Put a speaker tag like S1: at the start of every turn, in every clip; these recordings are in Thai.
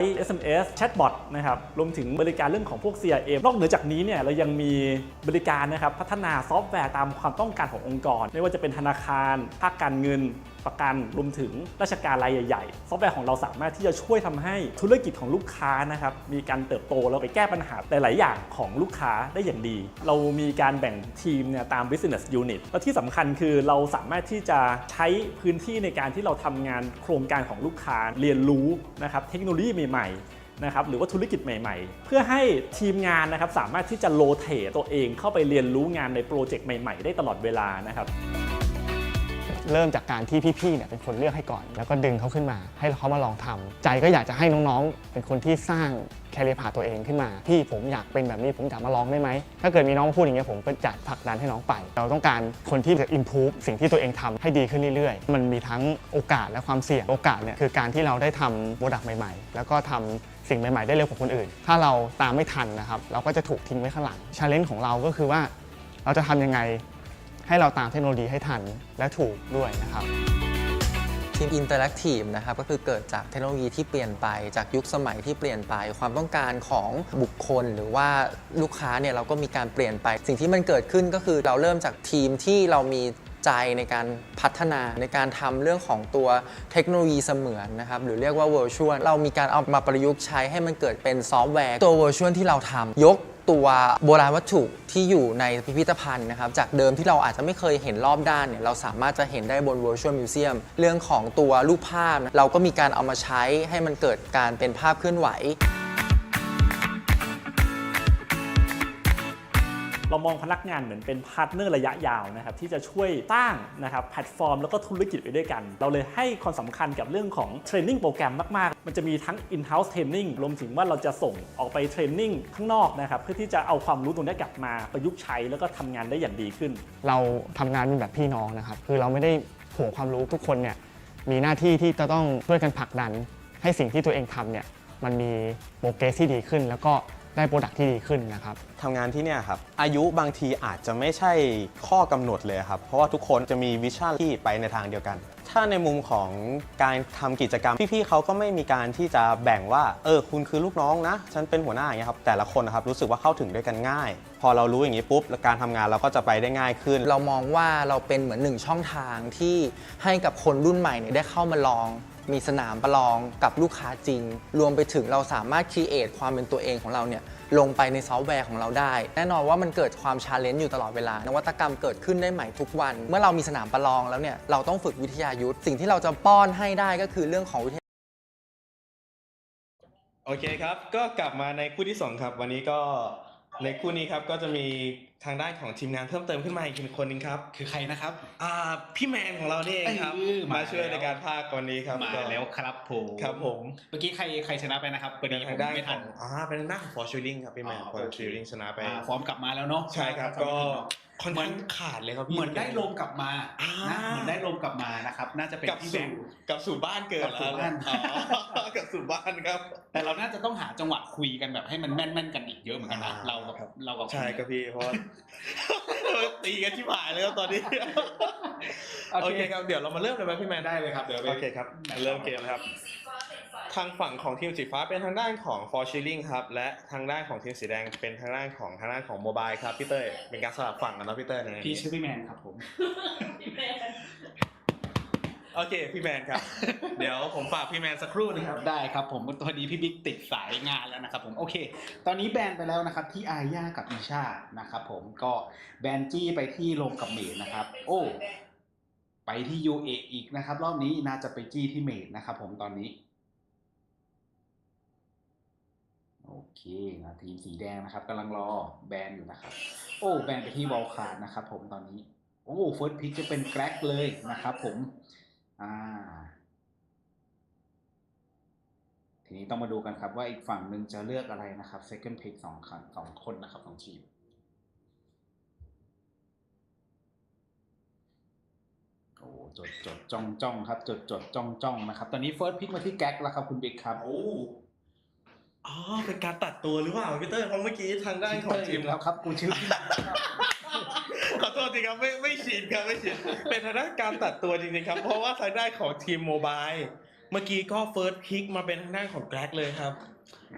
S1: Aí SMS Chatbot นะครับรวมถึงบริการเรื่องของพวก CRM นอกเหนือจากนี้เนี่ยเรายังมีบริการนะครับพัฒนาซอฟต์แวร์ตามความต้องการขององค์กร ไม่ว่าจะเป็นธนาคาร ภาคการเงินประกันรวมถึงราชการรายใหญ่ๆ ซอฟต์แวร์ของเราสามารถที่จะช่วยทำให้ธุรกิจของลูกค้านะครับมีการเติบโตแล้วไปแก้ปัญหาหลาย ๆ อย่างของลูกค้าได้อย่างดี เรามีการแบ่งทีมเนี่ยตาม business unit และที่สำคัญคือเราสามารถที่จะใช้พื้นที่ในการที่เราทำงานโครงการของลูกค้าเรียนรู้นะครับเทคโนโลยีใหม่ๆ นะครับหรือว่าธุรกิจใหม่ๆ เพื่อให้ทีมงานนะครับสามารถที่จะโลเทตตัวเองเข้าไปเรียนรู้งานในโปรเจกต์ใหม่ๆ ได้ตลอดเวลานะครับ
S2: เริ่มจากการที่พี่ๆเนี่ยเป็นคนเลือกให้ก่อน แล้วก็ดึงเขาขึ้นมา ให้เขามาลองทำใจก็อยากจะให้น้องๆ เป็นคนที่สร้างแคเรียพาตัวเองขึ้นมา พี่ผมอยากเป็นแบบนี้ผมอยากมาลองได้ไหม ถ้าเกิดมีน้องมาพูดอย่างเงี้ยผมก็จะผลักดันให้น้องไป เราต้องการคนที่จะ improve สิ่งที่ตัวเองทำให้ดีขึ้นเรื่อยๆ มันมีทั้งโอกาสและความเสี่ยง โอกาสเนี่ยคือการที่เราได้ทำโปรดักต์ใหม่ๆ แล้วก็ทำ สิ่งใหม่ๆได้เร็วกว่าคนอื่น ถ้าเราตามไม่ทันนะครับเราก็จะถูกทิ้งไว้ข้างหลังชาเลนจ์ของเราก็คือว่าเราจะทำยังไงให้เราตามเทคโนโลยีให้ทันและถูกด้วยนะครับ
S3: ทีมอินเตอร์แอคทีฟนะครับก็คือเกิดจากเทคโนโลยีที่เปลี่ยนไปจากยุคสมัยที่เปลี่ยนไป ความต้องการของบุคคล หรือว่าลูกค้าเนี่ยเราก็มีการเปลี่ยนไป สิ่งที่มันเกิดขึ้นก็คือเราเริ่มจากทีมที่เรามี ใจในการพัฒนาในการทำเรื่องของตัวเทคโนโลยีเสมือนนะครับหรือเรียกว่า virtual เรามีการเอามาประยุกต์ใช้ให้มันเกิดเป็นซอฟต์แวร์ ตัว virtual ที่เราทำยกตัวโบราณวัตถุที่อยู่ในพิพิธภัณฑ์นะครับ จากเดิมที่เราอาจจะไม่เคยเห็นรอบด้านเนี่ยเราสามารถจะเห็นได้บน Virtual Museum เรื่องของตัวรูปภาพ เราก็มีการเอามาใช้ให้มันเกิดการเป็นภาพเคลื่อนไหว
S1: เรามองพนักงานเหมือนเป็นพาร์ทเนอร์ระยะยาวนะครับที่จะช่วยสร้างนะครับแพลตฟอร์ม แล้วก็ธุรกิจไปด้วยกัน เราเลยให้ความสำคัญกับเรื่องของเทรนนิ่งโปรแกรมมาก ๆ มันจะมีทั้ง in-house training รวมถึงว่าเราจะส่งออกไปเทรนนิ่งข้างนอกนะครับเพื่อที่จะเอาความรู้ตรงนี้กลับมาประยุกต์ใช้แล้วก็ทำงานได้อย่างดีขึ้น
S2: เราทำงานเป็นแบบพี่น้องนะครับคือเราไม่ได้ห่วงความรู้ทุกคนเนี่ยมีหน้าที่ที่จะต้องช่วยกันผลักดัน ให้สิ่งที่ตัวเองทำเนี่ยมันมีโปรเกรสที่ดีขึ้น แล้วก็ ได้โปรดักที่ดีขึ้นนะครับ
S4: ทำงานที่เนี่ยครับ อายุบางทีอาจจะไม่ใช่ข้อกำหนดเลยครับ เพราะว่าทุกคนจะมีวิชั่นที่ไปในทางเดียวกัน ถ้าในมุมของการทำกิจกรรม พี่ๆเขาก็ไม่มีการที่จะแบ่งว่า เออ คุณคือลูกน้องนะ ฉันเป็นหัวหน้าอย่างเงี้ยครับ แต่ละคนนะครับรู้สึกว่าเข้าถึงด้วยกันง่าย พอเรารู้อย่างนี้ปุ๊บแล้วการทำงานเราก็จะไปได้ง่ายขึ้น
S3: เรามองว่าเราเป็นเหมือนหนึ่งช่องทางที่ให้กับคนรุ่นใหม่เนี่ยได้เข้ามาลอง มีสนามประลองกับลูกค้าจริง รวมไปถึงเราสามารถค r ีเอทความเป็นตัวเองของเราเนี่ยลงไปในซอฟต์แวร์ของเราได้ แน่นอนว่ามันเกิดความชาเลนจ์อยู่ตลอดเวลา นวัตกรรมเกิดขึ้นได้ใหม่ทุกวัน เมื่อเรามีสนามประลองแล้วเนี่ยเราต้องฝึกวิทยายุทธ์สิ่งที่เราจะป้อนให้ได้ก็คือเรื่องของวิทยา
S5: โอเคครับ ก็กลับมาในคู่ที่2ครับ วันนี้ก็ ในคู่นี้ครับก็จะมีทางด้านของทีมงานเพิ่มเติมขึ้นมาอีกคนหนึงครับ
S6: คือใครนะครับ
S5: อ่าพี่แมนของเรานี่เองครับ
S6: เออมา
S5: มาช่วย
S6: แล้ว
S5: ในการพากย์วันนี้ครับ
S6: มา
S5: ก็
S6: แล้วครับผม
S5: ครับผม
S6: เมื่อกี้ใครใครชนะไปนะครับพอดี
S5: เป็น
S6: ผ
S5: ทาง
S6: ม
S5: ด้าน
S6: ไม่
S5: ข
S6: ทั
S5: อน งอ่าเป็นทางด้านของฟอร์ชูริงครับพี่แมน
S6: อ๋อ
S5: ฟอร์
S6: โอเค
S5: ชูริงชนะไป
S6: อ่าฟอร์มกลับมาแล้วเนาะ
S5: ใช่ครับก็ ค่อนข้างขาดเลยครับพี่
S6: เหมือนได้ลมกลับมา
S5: อ่า
S6: นะเหมือนได้ลมกลับมานะครับ น่าจะเป็น
S5: กลับ
S6: พี่แบ
S5: สู่
S6: งค์
S5: กลับสู่บ้านเกิด
S6: กลับสู่บ้าน
S5: อ๋อกลับสู่บ้านครับ
S6: แต่เราน่าจะต้องหาจังหวะคุยกันแบบให้มันแม่นๆกันอีกเยอะเหมือนกันนะ
S5: อ่า
S6: เรากับ
S5: ครับ
S6: เรากับ
S5: ใช่ครับพี่เพราะว่าตีกันที่ผายเลยครับตอนนี้โอเคครับเดี๋ยวเรามาเริ่มเลยไหมพี่แมน
S6: ได้เลยครับเดี๋ยวไป
S5: โอเคครับเริ่มเกมนะครับ ทางฝั่งของทีมสีฟ้าเป็นทางด้านของ For Shilling ครับ และทางด้านของทีมสีแดงเป็นทางด้านของทางด้านของโมบายครับพี่เต้ยเป็นการสลับฝั่งกันเนาะพี่เต้ยใน
S6: พี่ชื่อพี่แมนครับผม
S5: โอเคพี่แมนครับ เดี๋ยวผมฝากพี่แมนสักครู่หนึงครับ
S6: ได้ครับผมพอดีพี่บิ๊กติดสายงานแล้วนะครับผมโอเค ตอนนี้แบนไปแล้วนะครับที่อาญากับอีชานะครับผมก็แบนจี้ไปที่ลงกับเมดนะครับ โอ้ไปที่ยูเออีกนะครับ รอบนี้น่าจะไปจี้ที่เมดนะครับผมตอนนี้ โอเคนะทีมสีแดงนะครับกำลังรอแบนอยู่นะครับ โอ้แบนไปที่วอลคาร์ดนะครับ ผมตอนนี้ โอ้เฟิร์สพิกจะเป็นแกร็กเลยนะครับ ผม อ่า ทีนี้ต้องมาดูกันครับว่าอีกฝั่งหนึ่งจะเลือกอะไรนะครับ second pick สองครั้งสองคนนะครับสองทีมโอ้จดจดจ้องจ้องครับ จดจดจ้องจ้องนะครับ ตอนนี้ first pick มาที่แก๊กแล้วครับคุณบิ๊กครับ
S5: โอ้ อ๋อเป็นการตัดตัวหรือเปล่าพี่เต้ยเพราะเมื่อกี้ทางด้านของทีม
S6: แล้วครับกูชื่อพี่
S5: ขอโทษทีครับไม่ไม่ชินครับไม่ชินเป็นทางด้านการตัดตัวจริงๆครับ เพราะว่าทางด้านของทีมโมบายเมื่อกี้ก็เฟิร์สพิกมาเป็นทางด้านของแกร็กเลยครับ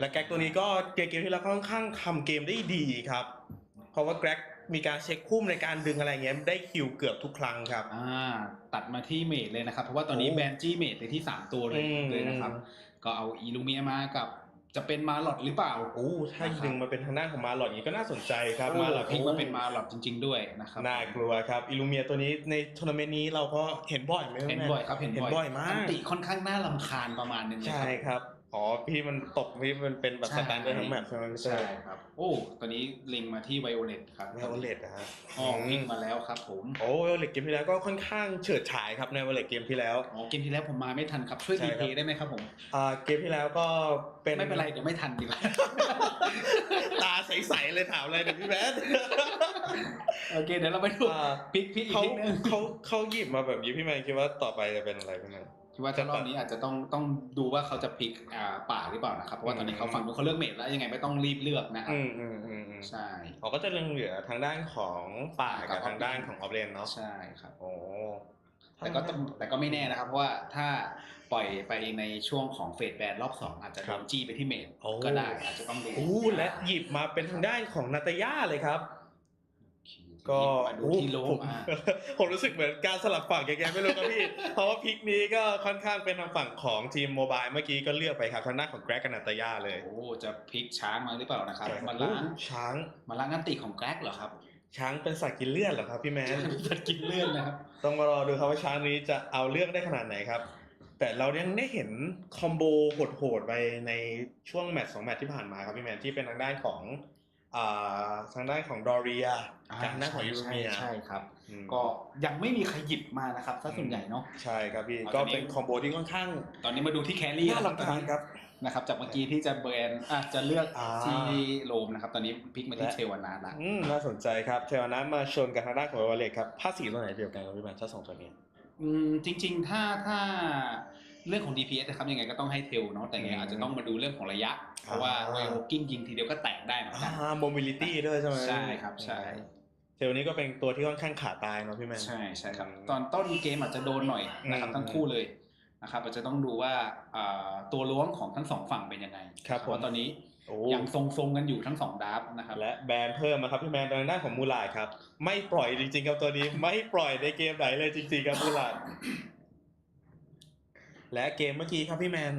S5: และแกร็กตัวนี้ก็เกมเกมที่แล้วค่อนข้างทำเกมได้ดีครับ เพราะว่าแกร็กมีการเช็คพุ่มในการดึงอะไรเงี้ยได้คิวเกือบทุกครั้งครับ
S6: อ่าตัดมาที่เมดเลยนะครับ เพราะว่าตอนนี้
S5: โอ้
S6: แบนจี้เมดไปที่ 3 ตัวเลย
S5: อืม
S6: เลยนะครับ ก็เอาอีลูเมียมากับ จะเป็นมาหลอดหรือเปล่า
S5: โอ้ถ้าดึงมาเป็นทางด้านของมาหลอดอย่างนี้ก็น่าสนใจครับ
S6: มา
S5: มา
S6: ห
S5: ห
S6: ล
S5: ล
S6: อ
S5: อ
S6: ด
S5: ด
S6: พลิกมาเป็นมาหลอดจริง ๆ ด้วยนะครับ
S5: น่ากลัวครับอิลูเมียตัวนี้ในทัวร์นาเมนต์นี้เราก็เห็นบ่อยไหม
S6: เห็นบ่อยครับเห็น
S5: เห็นบ่อยมาก
S6: อันติค่อนข้างน่ารำคาญประมาณนึงเลย
S5: ใช่ครับ อ๋อพี่มันตกพี่มันเป็นแบบสแตนเดอร์ทั้งแมปใช่ไหมพี่เตอ
S6: ใช่
S5: ร์
S6: ครับ โอ้ตอนนี้เล็งมาที่ไวโอเลตครับ
S5: ไวโอเลตนะฮะ
S6: อ๋อพลิกมาแล้วครับผม
S5: โอ้ไวโอเลตเกมที่แล้วก็ค่อนข้างเฉิดฉายครับในไวโอเลตเกมที่แล้ว
S6: อ๋อเกมที่แล้วผมมาไม่ทันครับช่วย
S5: ใช่
S6: รี
S5: ครับ
S6: เพย์ได้ไหมครับผม
S5: อ่าเกมที่แล้วก็เป็น
S6: ไม่เป็นไรเดี๋ยวไม่ทันดีกว่า
S5: ตาใสๆเลยถามเลยเดี๋ยวพี่แบท
S6: โอเคเดี๋ยวเราไปดู
S5: อ่า
S6: พลิกพลิกอีก
S5: เขา
S6: นิดนึง
S5: เขาเขาหยิบมาแบบนี้พี่แมนคิดว่าต่อไปจะเป็นอะไรพี่แมน
S6: คิดว่าจะรอบนี้อาจจะต้องต้องดูว่าเขาจะพลิกอ่าป่าหรือเปล่านะครับเพราะว่าตอนนี้เขาฝั่งนู้นเขาเลือกเมดแล้วยังไงไม่ต้องรีบเลือกนะครับ
S5: อืมอืมอืมอืม
S6: ใช่
S5: เขาก็จะยังเหลือทางด้านของป่ากับทางด้านของออฟเลนเนาะ
S6: ใช่ครับ
S5: โอ้
S6: แต่ก็ต้องแต่ก็ไม่แน่นะครับเพราะว่าถ้าปล่อยไปในช่วงของเฟสแบนรอบสองอาจจะโดนจี้ไปที่เมด
S5: โอ้
S6: ก็ได้อาจจะต้องดู
S5: โอ้และหยิบมาเป็นทางด้านของนาตาย่าเลยครับ ก็
S6: มาดูที่โล
S5: ผม
S6: อ่า
S5: ผมรู้สึกเหมือนการสลับฝั่งแกๆไม่รู้ครับพี่ เพราะว่าพิกนี้ก็ค่อนข้างเป็นทางฝั่งของทีมโมบายเมื่อกี้ก็เลือกไปครับทางด้านของแกรกกับนาตาย่าเลย
S6: โอ้จะพลิกช้างมาหรือเปล่านะครับ
S5: ใช่ครับ
S6: มาล้าง
S5: โอ้ช้าง
S6: มาล้างอันติของแกร็กเหรอครับ
S5: ช้างเป็นสัตว์กินเลือดเหรอครับพี่แมน
S6: จะกินเลื่อนนะครับ
S5: ต้องมารอดูครับว่าช้างนี้จะเอาเรื่องได้ขนาดไหนครับ แต่เรายังได้เห็นคอมโบโหดๆไปในช่วงแมตช์สองแมตช์ที่ผ่านมาครับพี่แมนที่เป็นทางด้านของอ่า ทางด้านของดอเรียกับทางด้านของยู
S6: ใช่
S5: เมีย
S6: ใช่ครับ
S5: อืม
S6: ก็ยังไม่มีใครหยิบมานะครับซะส่วนใหญ่เนาะ
S5: ใช่ครับพี่
S6: เอา
S5: ก็
S6: ตอนนี้
S5: เป็นคอมโบที่ค่อนข้าง
S6: ตอนนี้มาดูที่แครี่
S5: น่า
S6: นะครับ
S5: รำคาญครับ
S6: นะครับจากเมื่อกี้ที่จะเบรนอะจะเลือก
S5: อ่า
S6: ที่โรมนะครับ ตอนนี้พลิกมาที่
S5: และ
S6: เชวานาละ
S5: อืมน่าสนใจครับเทวานั้นมาชนกับทางด้านของวอลเลตครับภาคสีตัวไหนเดียวกันครับพี่แมนถ้าสองตัวนี้
S6: อืมจริง ๆ ถ้าถ้า เรื่องของ DPS นะครับยังไงก็ต้องให้เทลเนาะแต่ยังไง
S5: อืม
S6: อาจจะต้องมาดูเรื่องของระยะ เพราะว่า
S5: อ่า
S6: ไวโอกิ้งยิงทีเดียวก็แตกได้เหมือนกัน
S5: อ่าโมบิลิตี้ด้วยใช่ไหม
S6: ใช่ครับใช่
S5: เทวนี้ก็เป็นตัวที่ค่อนข้างขาตายเนาะพี่แมน
S6: ใช่ใช่ครับ
S5: อืม
S6: ตอนต้นเกมอาจจะโดนหน่อยนะครับ
S5: อืม
S6: ทั้งคู่เลยนะครับอาจจะต้องดูว่าอ่าตัวล้วงของทั้งสองฝั่งเป็นยังไง
S5: ครับ
S6: เพราะว่า
S5: ผม
S6: ตอนนี้
S5: โอ้
S6: ยังทรงๆกันอยู่ทั้งสองดับนะครับ
S5: และแบนเพิ่มมาครับพี่แมนทางด้านของมูลาดครับ ไม่ปล่อยจริงๆครับตัวนี้ไม่ปล่อยในเกมไหนเลยจริงๆครับมูลาด และเกมเมื่อกี้ครับพี่แมน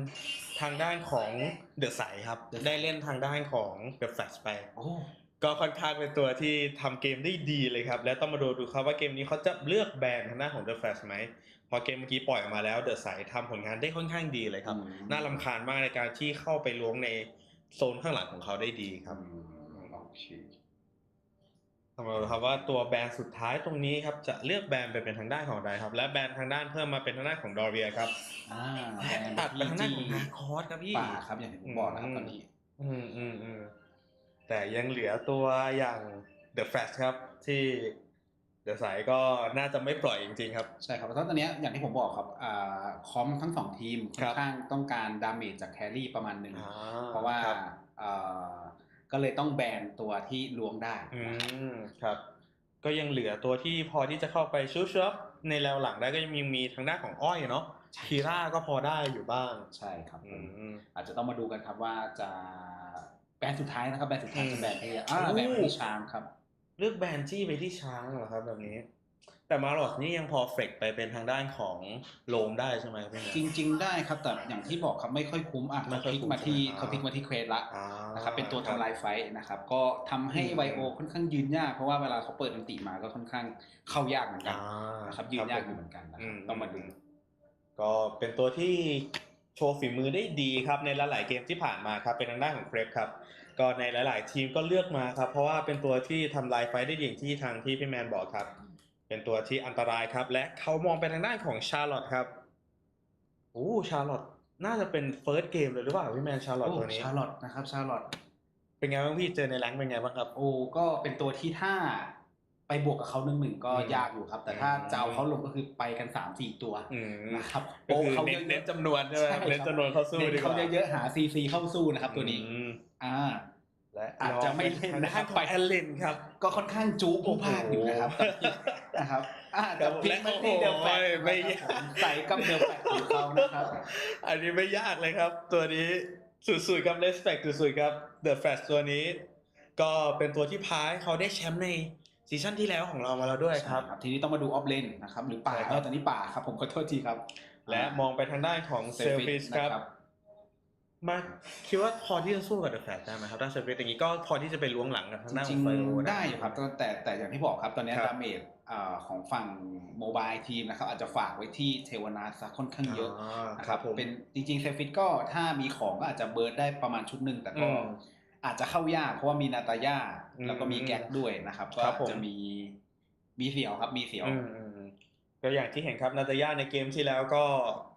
S5: ทางด้านของเดอะใสครับ ได้เล่นทางด้านของเดอะแฟลชไป
S6: โอ้
S5: ก็ค่อนข้างเป็นตัวที่ทำเกมได้ดีเลยครับ และต้องมาดูดูครับว่าเกมนี้เขาจะเลือกแบนทางด้านของ The Flash ไหมพอเกมเมื่อกี้ปล่อยออกมาแล้ว The ใสทำผลงานได้ค่อนข้างดีเลยครับ น่ารำคาญมากในการที่เข้าไปล้วงในโซนข้างหลังของเขาได้ดีครับ
S6: โอเค
S5: ต้องมาดูครับว่าตัวแบรนด์สุดท้ายตรงนี้ครับจะเลือกแบรนด์ไปเป็นทางด้านของใดครับ และแบรนด์ทางด้านเพิ่มมาเป็นทางด้านของดอเรียครับ
S6: อ่า
S5: ตัดไปทางด้านของนาคอสครับพี่
S6: ป่าครับอย่างที่ผมบอกนะครับตอนนี้
S5: อืมอืมอืมแต่ยังเหลือตัวอย่าง The Flash ครับที่ The ใสก็น่าจะไม่ปล่อยจริงๆครับ
S6: ใช่ครับเพราะตอนเนี้ยอย่างที่ผมบอกครับอ่าคอมทั้งสองทีมค่
S5: ครั
S6: อบนข้างต้องการดาเมจจากแครี่ประมาณหนึ่ง
S5: อ่
S6: เพราะว่า
S5: ครับ
S6: อ่า ก็เลยต้องแบนตัวที่ล้วงได้
S5: อืมครับ ก็ยังเหลือตัวที่พอที่จะเข้าไปชุบชับในแนวหลังได้ก็ยังมีมีทางด้านของอ้อยเนาะคีร่าก็พอได้อยู่บ้าง
S6: ใช่ครับผ
S5: อื
S6: ม
S5: ม
S6: อาจจะต้องมาดูกันครับว่าจะแบนสุดท้ายนะครับแบนสุดท้าย
S5: อืม
S6: จะแบนที่อ่า
S5: โอ้
S6: แบนที่ชามครับ
S5: เลือกแบรนด์จี้ไปที่ช้างเหรอครับแบบนี้ แต่มาร์ลอสนี่ยังพอเฟกไปเป็นทางด้านของโลมได้ใช่ไหมครับพี่แมน
S6: จริง ๆ ได้ครับแต่อย่างที่บอกครับไม่ค่อยคุ้มอะ
S5: ไม่
S6: เขา
S5: ค่อย
S6: พลิก
S5: คุ้ม
S6: มาที่
S5: ใช่ไหม
S6: เขาพลิกมาที่เควสละ
S5: อ่า
S6: นะครับเป็นตัวทำลายไฟท์นะครับก็ทำให้
S5: อืม
S6: ไวโอค่อนข้างยืนยากเพราะว่าเวลาเขาเปิดอันติมาก็ค่อนข้างเข้ายากเหมือนกัน
S5: อ่า
S6: นะครับยืนยากอยู่เหมือนกันนะค
S5: อื
S6: รับ
S5: ม
S6: ต้องมาดู
S5: ก็เป็นตัวที่โชว์ฝีมือได้ดีครับในหลายๆเกมที่ผ่านมาครับเป็นทางด้านของเครปครับ ก็ในหลาย ๆ ทีมก็เลือกมาครับ เพราะว่าเป็นตัวที่ทำลายไฟได้ดีอย่างที่ทางที่พี่แมนบอกครับ เป็นตัวที่อันตรายครับ และเขามองไปทางด้านของชาร์ลอตครับโอ้ชาร์ลอตน่าจะเป็นเฟิร์สเกมเลยหรือเปล่าพี่แมนชาร์ลอต
S6: โอ้
S5: ตัวนี้
S6: ชาร์ลอตนะครับชาร์ลอต
S5: เป็นไงบ้างพี่เจอในแรงค์เป็นไงบ้างครับ
S6: โอ้ก็เป็นตัวที่ถ้าไปบวกกับเขาหนึ่งหนึ่งก็
S5: อืม
S6: ยากอยู่ครับ แต่ถ้า
S5: อืม
S6: จะเอาเขาลงก็คือไปกันสามสี่ตัว
S5: อืม
S6: นะครับ
S5: ก็คือ
S6: เขา
S5: เน้
S6: เย
S5: น
S6: อะๆ
S5: เน้นจำนวนใช่ไหม
S6: ใช่ครับ
S5: เน้นจำนวนเข้าสู้
S6: เน้น
S5: ดีก
S6: เขา
S5: ว่า
S6: เยอะๆหาซีซีเข้าสู้นะครับตัวนี้
S5: อืม
S6: อ่า
S5: และ
S6: อาจจะไม่เล่น
S5: ทาง
S6: นะครั
S5: ด้าน
S6: บ
S5: ของแอลเลนครับ
S6: ก็ค่อนข้างจู๊กโอภาคอยู่นะครับตอนนี้นะครับอาจจะพลิกมาที่เดลแฟก
S5: โอ้ยไม่
S6: นะครับผมใส่กับเดลแฟกของเขานะครับ
S5: อันนี้ไม่ยากเลยครับ ตัวนี้สุดๆครับ respect สุดๆครับ The Flash ตัวนี้ ก็เป็นตัวที่พาให้เขาได้แชมป์ในซีซั่นที่แล้วของเรามาแล้วด้วยครับ
S6: ครับทีนี้ต้องมาดูออฟเลนนะครับหรือป่า
S5: ใช่ครับ
S6: เออตอนนี้ป่าครับผมขอโทษทีครับ
S5: และมองไปทางด้านของเซลฟิสครับ
S6: นะ
S5: มาคิดว่าพอที่จะสู้กับ The Flash ได้ไหมครับถ้าเซลฟิสอย่างนี้ก็พอที่จะไปล้วงหลังกับทางด้าน
S6: จ
S5: ข
S6: ริ
S5: องงไฟโอ
S6: ๆได้อยู่ครับ แต่แต่แต่อย่างที่บอกครับตอนนี้
S5: ครับ
S6: ดาเมจอ่าของฝั่งโมบายทีมนะครับอาจจะฝากไว้ที่เทวนาซะค่อนข้างเยอะนะ
S5: ค
S6: ค
S5: รั
S6: รั
S5: บบผม
S6: เป็นจริงๆเซฟิตก็ถ้ามีของก็อาจจะเบิร์ดได้ประมาณชุดหนึ่งแต่ก็
S5: อืม
S6: อาจจะเข้ายากเพราะว่ามีนาตาย่า
S5: อืม
S6: แล้วก็มีแก๊กด้วยนะครับ ก็
S5: ครับผม
S6: จะมีมีเสียวครับมีเสียว
S5: อืมอืม ก็อย่างที่เห็นครับนาตาย่าในเกมที่แล้วก็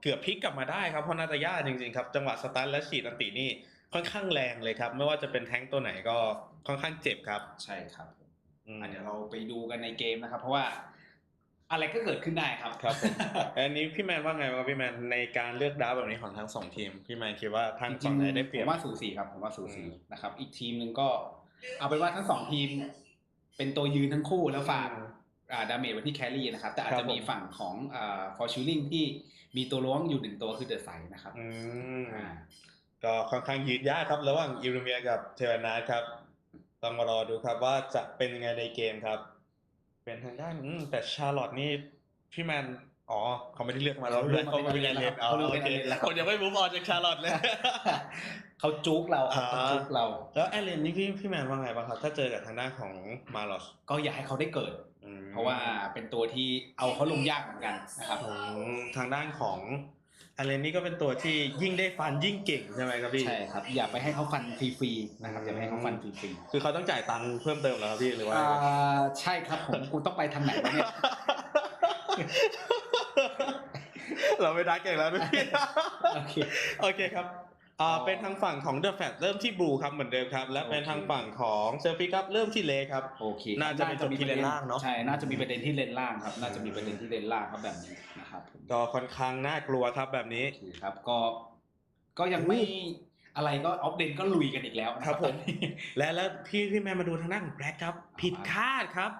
S5: เกือบพลิกกลับมาได้ครับเพราะนาตาย่าจริงๆครับจังหวะสตันและฉีดอันตินี่ค่อนข้างแรงเลยครับ ไม่ว่าจะเป็นแท้งตัวไหนก็ค่อนข้างเจ็บครับ
S6: ใช่ครับ
S5: อืม
S6: อะเดี๋ยวเราไปดูกันในเกมนะครับ เพราะว่าอะไรก็เกิดขึ้นได้ครับ
S5: ครับผมอันนี้พี่แมนว่าไงบ้างครับพี่แมนในการเลือกดราฟแบบนี้ของทั้งสองทีมพี่แมนคิดว่าทาง
S6: จริ
S5: ฝั่
S6: ง
S5: งไหน
S6: ๆ
S5: ได้เปรีย
S6: ผ
S5: บ
S6: มว่าสูสีครับผมว่าสูสี
S5: อืม
S6: นะครับ อีกทีมหนึ่งก็ เอาเป็นว่าทั้งสองทีม เป็นตัวยืนทั้งคู่แล้วฝากอ่า ดาเมจไว้ที่แครี่นะครับ แต่อาจ
S5: ครั
S6: จะ
S5: บผม
S6: มีฝั่งของอ่าฟอร์ชูริงที่มีตัวล้วงอยู่หนึ่งตัวคือเดอะไซนะครับ
S5: อืม
S6: อ่า
S5: ก็ค่อนข้างยืดยากครับ ระหว่างอิรูเมียกับเทวนาทครับ ต้องมารอดูครับว่าจะเป็นยังไงในเกมครับ เป็นทางด้านอืมแต่ชาร์ลอตนี่พี่แมนอ๋อเขาไม่ได้เลือกมาแล้ว
S6: เขาเลือกมา
S5: เขาไม่ได้เล่นอ๋อ
S6: เขาเลือก
S5: โอ
S6: เป็น
S5: เค
S6: อันเล่นแล้ว
S5: ผมยังไม่มูฟออนจากชาร์ลอตเลย
S6: เขาจุกเราครับเขาจุกเรา
S5: แล้วแอลเลนนี่พี่พี่แมนว่าไงบ้างครับ ถ้าเจอกับทางด้านของมาลอส
S6: ก็อยากให้เขาได้เกิด
S5: อืม
S6: เพราะว่าเป็นตัวที่เอาเขาลงยากเหมือนกันนะครับ
S5: อืมทางด้านของแอลเลนนี่ก็เป็นตัวที่ยิ่งได้ฟันยิ่งเก่งใช่ไหมครับพี่
S6: ใช่ครับ อย่าไปให้เขาฟันฟรีๆนะครับอย่าไปให้เขาฟันฟรี
S5: คือเขาต้องจ่ายตังค์เพิ่มเติมแล้วครับพี่หรือ
S6: ๆ
S5: ว่า
S6: อ่าใช่ครับผมกูต้องไปทางไหนวะเนี่ย
S5: เราไม่ได้เก่งแล้วนะพี่
S6: โอเค
S5: โอเคครับ อ่าเป็นทางฝั่งของเดอะแฟตเริ่มที่บลูครับเหมือนเดิมครับ และเป็น
S6: โอเค
S5: ทางฝั่งของเซลฟี่ครับเริ่มที่เลครับ
S6: โอเค
S5: น่าจะเป็นจบที่เลนล่างเนอะ
S6: ใช่น่าจะมีประเด็นที่เลนล่างครับ น่าจะมีประเด็นที่เลนล่างครับแบบนี้นะครับผม
S5: ก็ค่อนข้างน่ากลัวครับแบบนี้
S6: โอเคครับก็ก็ยังไม่อะไรก็ออฟเลนก็ลุยกันอีกแล้วนะครับ
S5: ผม
S6: ตอนนี้
S5: และแล้วพี่พี่แมนมาดูทางด้านของแบล็กครับ ผิดคาดครับ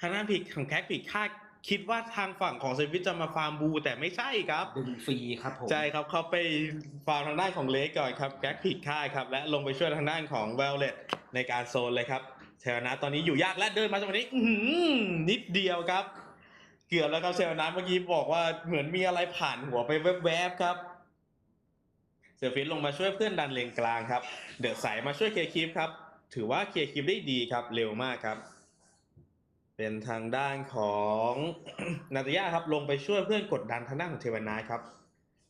S5: ทางด้านผิดของแคทผิดคาด คิดว่าทางฝั่งของเซฟิตจะมาฟาร์มบู แต่ไม่ใช่ครับ
S6: ดึงฟรีครับผม
S5: ใช่ครับเขาไปฟาร์มทางด้านของเลกก่อนครับแก๊กผิดค่ายครับ และลงไปช่วยทางด้านของเวลเลตในการโซนเลยครับเชลนาตอนนี้อยู่ยากและเดินมาจังหวะนี้อื้อหือนิดเดียวครับ เกือบแล้วครับเชลนาเมื่อกี้บอกว่าเหมือนมีอะไรผ่านหัวไปแวบๆครับเซลฟิตลงมาช่วยเพื่อนดันเลนกลางครับ เดอะใสมาช่วยเคลียร์คีปครับ ถือว่าเคลียร์คีปได้ดีครับ เร็วมากครับ เป็นทางด้านของนาตยาครับลงไปช่วยเพื่อนกดดันทางด้านของเทวนาครับ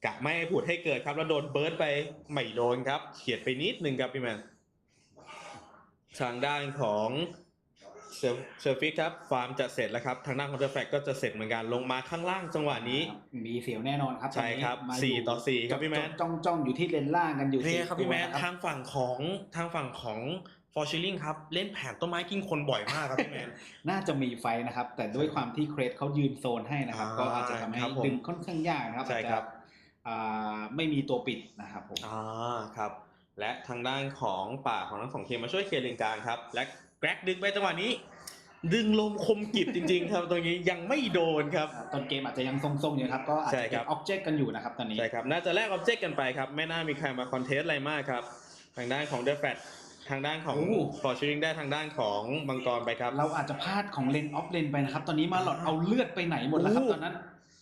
S5: กะไม่ให้ผุดให้เกิดครับ แล้วโดนเบิร์ดไปไม่โดนครับเขียดไปนิดนึงครับพี่แมนทางด้านของเซอร์เซอร์ฟิกครับฟาร์มจะเสร็จแล้วครับ ทางด้านของเดอะแฟกก็จะเสร็จเหมือนกันลงมาข้างล่างจังหวะนี้
S6: มีเสียวแน่นอนครับ
S5: ใช่ครับ
S6: ตนนี้มา
S5: สี่
S6: ยู่
S5: ต่อสี่ครับพี่แมน
S6: จ้องจ้องอยู่ที่เลนล่างกันอยู่
S5: เรีย
S6: สี่
S5: ครับพี่แมน
S6: ตัวะ
S5: ทางฝั่งของทางฝั่งของฟ อร์ชิลลิงครับ เล่นแผนต้นไม้กิ้งคนบ่อยมากครับพี่แมน
S6: น่าจะมีไฟนะครับ แต่ด้วยความที่เครดเขายืนโซนให้นะครับ
S5: อ่า
S6: ก็อาจจะทำให้
S5: ครับผม
S6: ดึงค่อนข้างยากนะครับ
S5: ใช่
S6: อาจ
S5: ครั
S6: จะ
S5: บ
S6: อ่าไม่มีตัวปิดนะครับผม
S5: อ่าครับ และทางด้านของป่าของทั้งสองทีมมาช่วยเคลียร์เลนกลางครับ และแกร็กดึงไปจังหวะนี้ ดึงลมคมกริบจริง ๆ ครับตรงนี้ยังไม่โดนครับ
S6: ต้นเกมอาจจะยังทรงๆอยู่นะครับก็อาจ
S5: ใช่
S6: จะ
S5: ครั
S6: เก็บบอ็อบเจกต์กันอยู่นะครับตอนนี้
S5: ใช่ครับน่าจะแลกออบเจกต์กันไปครับไม่น่ามีใครมาคอนเทสอะไรมากครับทางด้านของเดอะแฟต ทางด้านของ
S6: โอ้
S5: ฟอร์ชิลลิงได้ทางด้านของมังกรไปครับ
S6: เราอาจจะพลาดของเลนออฟเลนไปนะครับ ตอนนี้มาหลอดเอาเลือดไปไหนหมดแล้วครับ
S5: โอ้
S6: ตอนนั้น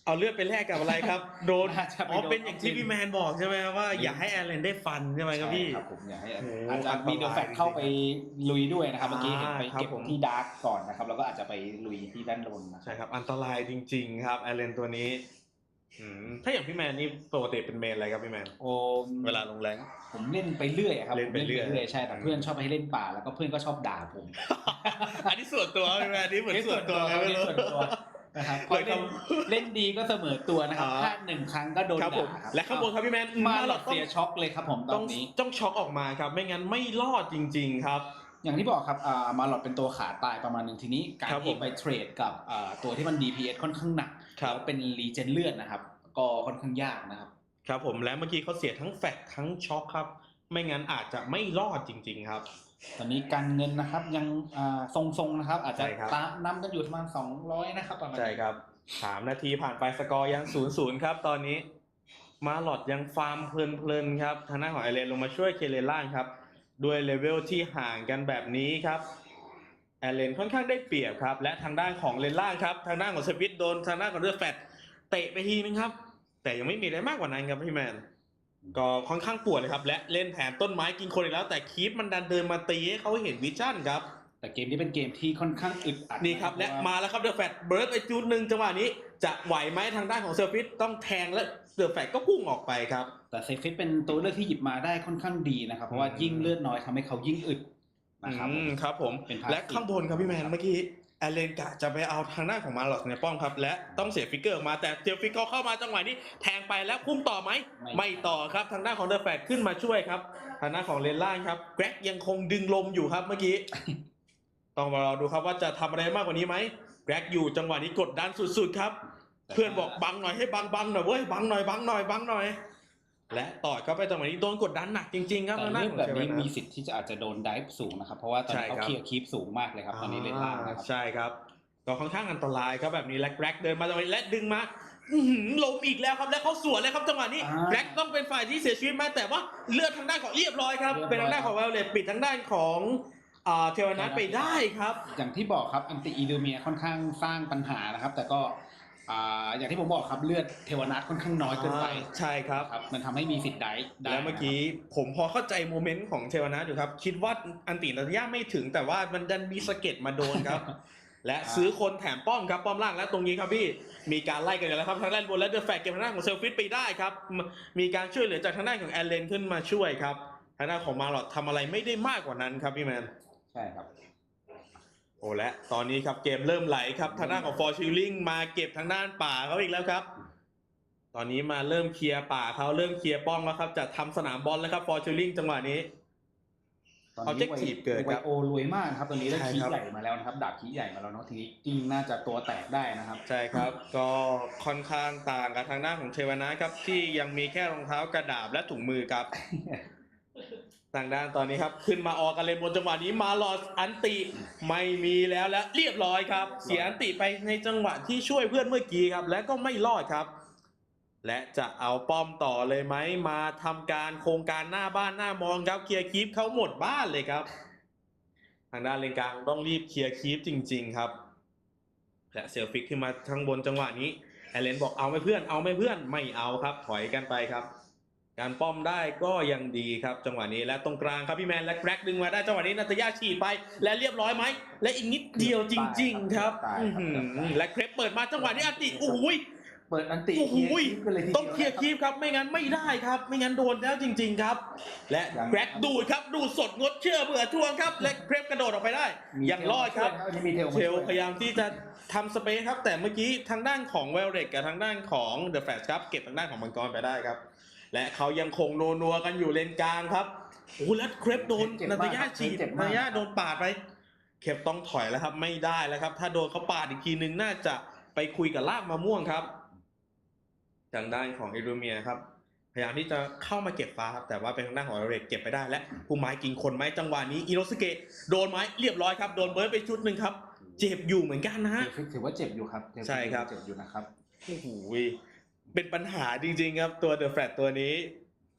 S5: เอาเลือดไปแลกกับอะไรครับ โดน
S6: น่าจะไป
S5: อ๋อ
S6: โดน
S5: เป็นอย่างที่พี่แมนบอกใช่ไหมครับว่าอย่าให้แอรเลนได้ฟันใช่ไหมครับพี่
S6: ใช่ครับผมอยากให้
S5: โอ้โห
S6: อาจจะมี
S5: อันตราย
S6: เดอะแฟกเข้าไปลุยด้วยนะครับเมื่อกี้เห็นไป
S5: ครับ
S6: เก็บ
S5: ผม
S6: ที่ดาร์กก่อนนะครับแล้วก็อาจจะไปลุยที่ด้านบนนะค
S5: ใช่
S6: รับ
S5: ครับ อันตรายจริง ๆ ครับแอรเลนตัวนี้อืม ถ้าอย่างพี่แมนนี่ปกติเป็นเมนอะไรครับพี่แมน
S6: โอ้
S5: เวลาลงแรง
S6: ผมเล่นไปเรื่อยครับ
S5: เล่นไปเรื่อย
S6: ผมใช่แต่เพื่อนชอบให้เล่นป่าแล้วก็เพื่อนก็ชอบด่าผม
S5: อันนี้ส่วนตัวพี่แมนอันนี้เหมือนส่วนตัว
S6: ค
S5: ไง
S6: รับ
S5: ไม่รู้
S6: ส่วนตัวนะครับพอ
S5: เหมือน
S6: เล่น
S5: กับ
S6: เล่นดีก็เสมอตัวนะครับ
S5: อ๋อ
S6: พลาดหนึ่งครั้งก็โดน
S5: ครับผม
S6: ด่าครับ
S5: และข้างบนครับพี่แมน
S6: มาหลอด
S5: ต้อง
S6: เสียช็อกเลยครับผมต
S5: ต้
S6: อ
S5: อง
S6: นนี้
S5: ต้องช็อกออกมาครับ ไม่งั้นไม่รอดจริง ๆ ครับ
S6: อย่างที่บอกครับอ่ามาหลอดเป็นตัวขาตายประมาณหนึ่งทีนี้ การ
S5: ครับผ
S6: ที่
S5: ม
S6: ไปเทรดกับอ่าตัวที่มัน DPS ค่อนข้างหนัก
S5: ครับ
S6: แล้วเป็นรีเจนเลือดนะครับ ก็ค่อนข้างยากนะครับ
S5: ครับผมและเมื่อกี้เขาเสียทั้งแฟกทั้งช็อกครับ ไม่งั้นอาจจะไม่รอดจริง ๆ ครับ
S6: ตอนนี้การเงินนะครับยังอ่าทรงๆนะครับ อาจจะ
S5: ใช่ครับ
S6: ตามนำกันอยู่ประมาณ200นะครับประมาณ
S5: ใช่ครับสามนาทีผ่านไปสกอร์ยังศูนย์ศูนย์ครับ ตอนนี้มาหลอดยังฟาร์มเพลินๆครับทางด้านของไอเลนลงมาช่วยเคเลนล่างครับ ด้วยเลเวลที่ห่างกันแบบนี้ครับ แอลเลนค่อนข้างได้เปรียบครับ และทางด้านของเลนล่างครับ ทางด้านของสวิตโดนทางด้านของเลือดแฟตเตะไปทีนึงครับ แต่ยังไม่มีอะไรมากกว่านั้นครับพี่แมน ก็ค่อนข้างปวดเลยครับ และเล่นแผนต้นไม้กินคนอีกแล้ว แต่คีปมันดันเดินมาตีให้เขาเห็นวิชั่นครับ
S6: แต่เกมนี้เป็นเกมที่ค่อนข้างอึดอัด
S5: นี่ครับและ
S6: เพาว่า
S5: มาแล้วครับเดอะแฟตเบิร์ดไปจุดหนึ่งจังหวะนี้จะไหวไหมทางด้านของเซอร์ฟิตต้องแทงและเดอะแฟตก็พุ่งออกไปครับ
S6: แต่เซฟิตเป็นตัวเลือกที่หยิบมาได้ค่อนข้างดีนะครับเพราะว่า
S5: อืม
S6: ยิ่งเลือดน้อยทำให้เขายิ่งอึด นะครับ
S5: อืมครับผม
S6: เป็นพาสติก
S5: และข้างบนครับพี่แมนเมื่อกี้แอลเลนกะจะไปเอาทางด้านของมาลอสในป้อมครับ และต้องเสียฟิกเกอร์ออกมาแต่เจอฟิกเกอร์เข้ามาจังหวะนี้แทงไปแล้วพุ่งต่อไหม
S6: ไม่
S5: ไม่ต่อครับทางด้านของเดอะแฟตขึ้นมาช่วยครับ ทางด้านของเลนล่างครับแกร็กยังคงดึงลมอยู่ครับเมื่อกี้ ต้องมารอดูครับว่าจะทำอะไรมากกว่านี้ไหมแกร็กอยู่จังหวะนี้กดดันสุดๆครับ เพื่อนบอกบังหน่อยให้บังบังหน่อยเว้ยบังหน่อยบังหน่อยบังหน่อย และต่อเข้าไปจังหวะนี้โดนกดดันหนักจริงๆครับ
S6: แต่
S5: ทางด้าน
S6: เลือด
S5: ของ
S6: แบบ
S5: เชเว
S6: นี้
S5: นัส
S6: มีสิทธิ์ที่จะอาจจะโดนไดฟ์สูงนะครับเพราะว่าตอนนี้
S5: ใช่
S6: เขา
S5: ครับ
S6: เคลียร์คีปสูงมากเลยครับตอนนี้เลนล่างนะครับ
S5: ใช่ครับก็ค่อนข้างอันตรายครับแบบนี้และแกร็กเดินมาจังหวะนี้และดึงมาอื้อหือลมอีกแล้วครับและเขาสวนเลยครับจังหวะนี้
S6: อ่า
S5: แกร็กต้องเป็นฝ่ายที่เสียชีวิตมาแต่ว่าเลือดทางด้านของเรียบร้อยครับ
S6: เรียบร้อย
S5: เป็นทางด้านของไวโอเลตปิดทางด้านของอ่าเทวนัทไปได้ครับ
S6: อย่างที่บอกครับอันติอีเดเมียค่อนข้างสร้างปัญหานะครับ แต่ก็ อ่าอย่างที่ผมบอกครับเลือดเทวนัทค่อนข้างน้อยเกินไป
S5: ใช่ครับ
S6: ครับมันทำให้มีสิทธิ์ได้ได้
S5: แล้วเมื่อกี้ผมพอเข้าใจโมเมนต์ของเทวนาอยู่ครับ คิดว่าอันติระยะไม่ถึงแต่ว่ามันดันมีสะเก็ดมาโดนครับ และซื้อคนแถมป้อมครับป้อมล่างและตรงนี้ครับพี่มีการไล่กันอยู่แล้วครับทางด้านบนและเดอะแฟกเก็บทางด้านของเซลฟิตไปได้ครับมมีการช่วยเหลือจากทางด้านของแอลเลนขึ้นมาช่วยครับทางด้านของมาลอดทำอะไรไม่ได้มากกว่านั้นครับพี่แมน
S6: ใช่ครับ
S5: โอ้และตอนนี้ครับเกมเริ่มไหลครับทางด้านของฟอร์ชิลลิงมาเก็บทางด้านป่าเขาอีกแล้วครับ ตอนนี้มาเริ่มเคลียร์ป่าเขาเริ่มเคลียร์ป้อมแล้วครับ จะทำสนามบอลแล้วครับฟอร์ชิลลิงจังหวะนี้
S6: ตอนนี้
S5: Objective เกิดครับ
S6: ไวโอรวยมากนะครับตอนนี้ได้
S5: ใช่
S6: คี
S5: ครับ
S6: ใหญ่มาแล้วนะครับดาบคีใหญ่มาแล้วเนาะทีนี้จริงน่าจะตัวแตกได้นะครับ
S5: ใช่ครับ ก็ค่อนข้างต่างกับทางด้านของเทวนาครับที่ยังมีแค่รองเท้ากระดาบและถุงมือครับ ทางด้านตอนนี้ครับ ขึ้นมาออกกันเลยบนจังหวะนี้มาลอสอันติไม่มีแล้วและเรียบร้อยครับ เสียอันติไปในจังหวะที่ช่วยเพื่อนเมื่อกี้ครับ และก็ไม่รอดครับ และจะเอาป้อมต่อเลยไหมมาทำการโครงการหน้าบ้านหน้ามองครับเคลียร์คีปเขาหมดบ้านเลยครับ ทางด้านเลนกลางต้องรีบเคลียร์คีปจริง ๆครับและเซลฟิกขึ้นมาทางบนจังหวะนี้แอลเลนบอกเอาไม่เพื่อนเอาไม่เพื่อนไม่เอาครับ ถอยกันไปครับ การป้อมได้ก็ยังดีครับจังหวะนี้และตรงกลางครับพี่แมนและแกร็กดึงมาได้จังหวะนี้นัตยาฉีดไปและเรียบร้อยไหมและอีกนิดเดียวจริง ๆ ครับ
S6: ตายครับ
S5: อื้อหือและเครปเปิดมาจังหวะนี้อันติโอ้ย
S6: เปิดอันติ
S5: โอ้โห
S6: เคลียร์คีปกันเลยทีดีว
S5: ต้องเคลียร์คีปครับ ไม่งั้นไม่ได้ครับ ไม่งั้นโดนแล้วจริง ๆครับ และ
S6: ยัง
S5: แกร็กดูดครับ ดูดสดงดเชื่อเบื่อทวงครับ และเครปกระโดดออกไปได้
S6: มี
S5: ยังรอดครับ
S6: อันนี้มีเทลมา
S5: เท
S6: ช่
S5: ล
S6: วย
S5: พยายามที่จะทำสเปซครับ แต่เมื่อกี้ทางด้านของเวลเรกกับทางด้านของเดอะแฟชครับ เก็บทางด้านของมังกรไปได้ครับ และเขายังคงโนนัวๆกันอยู่เลนกลางครับโอ้โหแล้วเครปโดน
S6: เจ็บ
S5: นั
S6: มาก
S5: นตยาฉีด
S6: เจ็บ
S5: นั
S6: มาก
S5: นตยาโดนปาดไป เคปต้องถอยแล้วครับ ไม่ได้แล้วครับ ถ้าโดนเขาปาดอีกทีนึงน่าจะไปคุยกับลากมะม่วงครับ ทางด้านของอิรูเมียครับพยายามที่จะเข้ามาเก็บฟ้าครับแต่ว่าเป็นทางด้านของเอเรกเก็บไปได้และผู้ไม้กินคนไหมจังหวะนี้อิโนสเกะโดนไม้เรียบร้อยครับโดนเบิร์ดไปชุดหนึ่งครับเจ็บอยู่เหมือนกันนะฮะ
S6: เทลฟิกถือว่าเจ็บอยู่ครับเทลฟิก
S5: ใช่ครับ
S6: เจ็บอยู่นะครับ
S5: โอ้โหเป็นปัญหาจริงๆครับตัวเดอะแฟตตัวนี้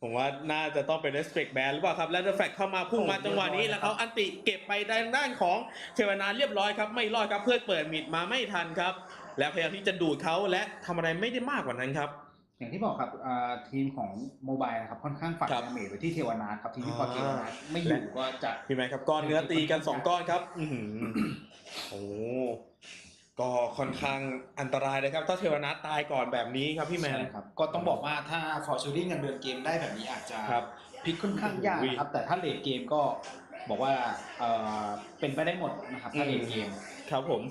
S5: ผมว่าน่าจะต้องเป็น respect band หรือเปล่าครับ และเดอะแฟตเข้ามาพุ่งมาจังหวะนี้แล้วเขาอันติเก็บไปทางด้านของเทวนาเรียบร้อยครับ ไม่รอดครับเพื่อนเปิดมิดมาไม่ทันครับ และพยายามที่จะดูดเขาและทำอะไรไม่ได้มากกว่านั้นครับ
S6: อย่างที่บอกครับอ่าทีมของโมบายนะครับค่อนข้างฝัก
S5: ครับ
S6: ดาเมจไปที่เทวนาถครับทีนี้พอ
S5: อ่า
S6: เทวนาถไม่อยู่ก็จะ
S5: พี่แมนครับก้อนเนื้อตีกันสองก้อนครับ อือหือโอ้ก็ค่อนข้างอันตรายเลยครับ ถ้าเทวนาตายก่อนแบบนี้ครับพี่แมน
S6: ใช่ครับก็ต้องบอกว่าถ้าฟอร์ชูริงยังเดินเกมได้แบบนี้อาจจะ
S5: ครับ
S6: พลิกค่อนข้างยากนะครับ แต่ถ้าเลดเกมก็บอกว่าเอ่อเป็นไปได้หมดนะครับถ้าเลดเกม
S5: ครับผม